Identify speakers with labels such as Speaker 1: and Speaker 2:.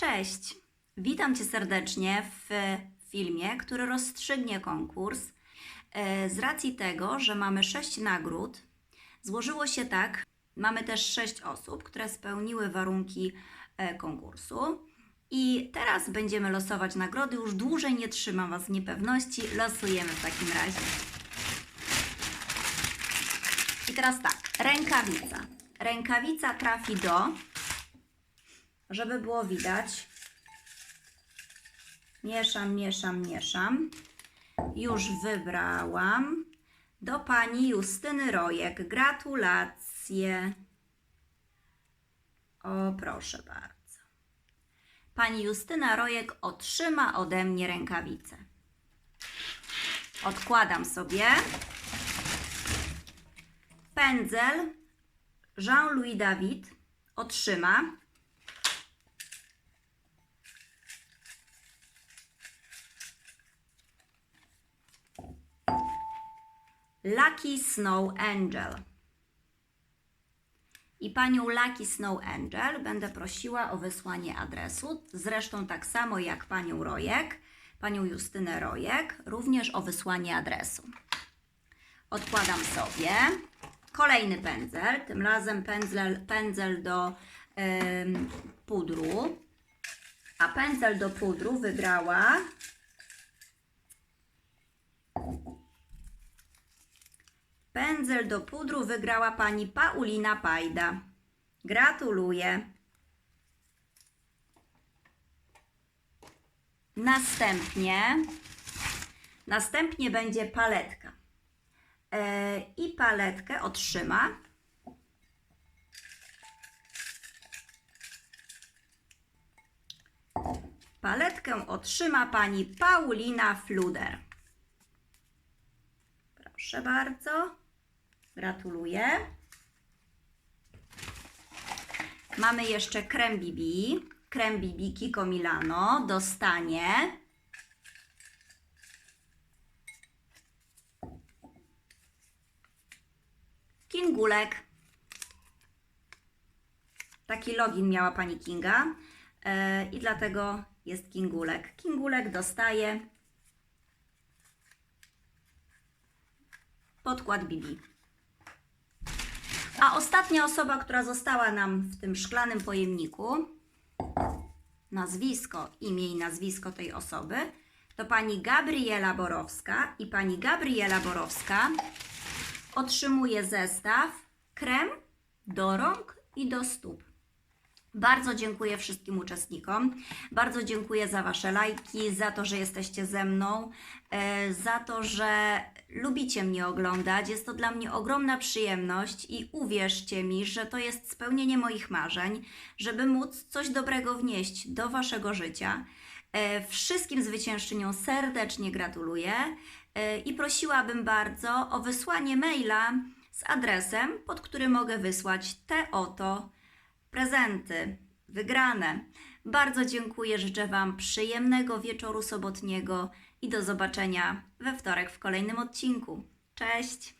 Speaker 1: Cześć! Witam Cię serdecznie w filmie, który rozstrzygnie konkurs. E, Z racji tego, że mamy sześć nagród, złożyło się tak, mamy też sześć osób, które spełniły warunki e, konkursu. I teraz będziemy losować nagrody. Już dłużej nie trzymam Was w niepewności. Losujemy w takim razie. I teraz tak, rękawica. Rękawica trafi do żeby było widać. Mieszam, mieszam, mieszam. Już wybrałam. Do pani Justyny Rojek. Gratulacje. O, proszę bardzo. Pani Justyna Rojek otrzyma ode mnie rękawicę. Odkładam sobie. Pędzel Jean-Louis David otrzyma Lucky Snow Angel. I panią Lucky Snow Angel będę prosiła o wysłanie adresu, zresztą tak samo jak panią Rojek, panią Justynę Rojek, również o wysłanie adresu. Odkładam sobie kolejny pędzel, tym razem pędzel, pędzel do ym, pudru. A pędzel do pudru wygrała Pędzel do pudru wygrała pani Paulina Pajda. Gratuluję. Następnie, następnie będzie paletka. E, I paletkę otrzyma Paletkę otrzyma pani Paulina Fluder. Proszę bardzo. Gratuluję. Mamy jeszcze krem BB. Krem BB Kiko Milano dostanie Kingulek. Taki login miała pani Kinga e, i dlatego jest Kingulek. Kingulek dostaje podkład Bibi. A ostatnia osoba, która została nam w tym szklanym pojemniku, nazwisko, imię i nazwisko tej osoby, to pani Gabriela Borowska. I pani Gabriela Borowska otrzymuje zestaw krem do rąk i do stóp. Bardzo dziękuję wszystkim uczestnikom. Bardzo dziękuję za Wasze lajki, za to, że jesteście ze mną, e, za to, że lubicie mnie oglądać. Jest to dla mnie ogromna przyjemność i uwierzcie mi, że to jest spełnienie moich marzeń, żeby móc coś dobrego wnieść do Waszego życia. E, Wszystkim zwyciężczyniom serdecznie gratuluję e, i prosiłabym bardzo o wysłanie maila z adresem, pod który mogę wysłać te oto prezenty wygrane. Bardzo dziękuję, życzę Wam przyjemnego wieczoru sobotniego i do zobaczenia we wtorek w kolejnym odcinku. Cześć!